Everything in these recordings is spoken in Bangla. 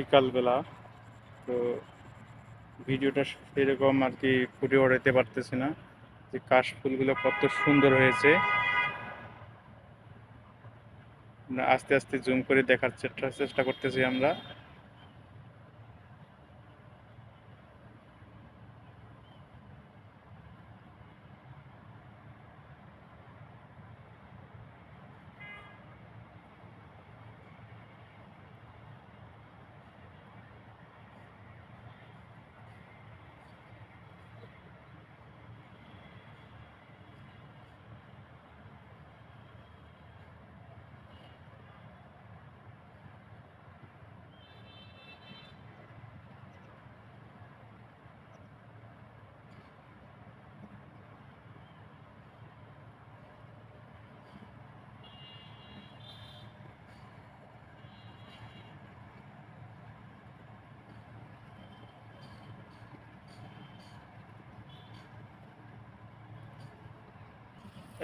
বিকালবেলা। তো ভিডিওটা সেরকম আর কি ফুটে ওড়াইতে পারতেছি না যে কাশ ফুলগুলো কত সুন্দর হয়েছে। আস্তে আস্তে জুম করে দেখার চেষ্টা চেষ্টা করতেছি আমরা।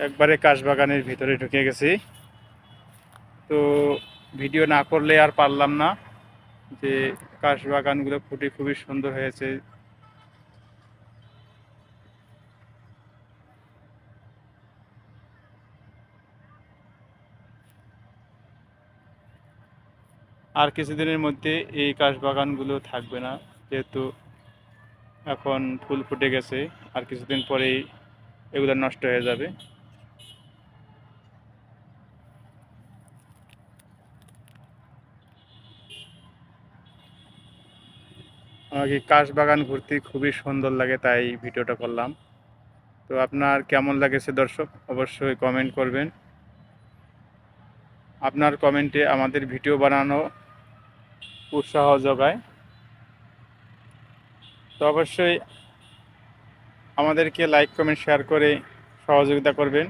একবারে কাশবাগানের ভিতরে ঢুকে গেছি। তো ভিডিও না করলে আর পারলাম না যে কাশবাগানগুলো ফুটে খুবই সুন্দর হয়েছে। আর কিছুদিনের মধ্যে এই কাশবাগানগুলো থাকবে না, যেহেতু এখন ফুল ফুটে গেছে, আর কিছুদিন পরেই এগুলো নষ্ট হয়ে যাবে। আমাকে কাশ বাগান ঘুরতে খুবই সুন্দর লাগে, তাই ভিডিওটা করলাম। তো আপনার কেমন লাগেছে দর্শক? অবশ্যই কমেন্ট করবেন। আপনার কমেন্টে আমাদের ভিডিও বানানো উৎসাহ যোগায়। তো অবশ্যই আমাদেরকে লাইক কমেন্ট শেয়ার করে সহযোগিতা করবেন।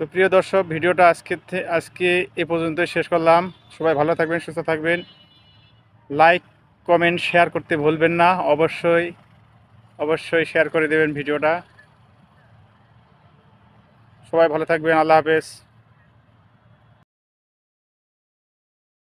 তো প্রিয় দর্শক, ভিডিওটা আজকে আজকে এ পর্যন্ত শেষ করলাম। সবাই ভালো থাকবেন, সুস্থ থাকবেন। লাইক কমেন্ট শেয়ার করতে ভুলবেন না। অবশ্যই অবশ্যই শেয়ার করে দেবেন ভিডিওটা। সবাই ভালো থাকবেন, আল্লাহ হাফেজ।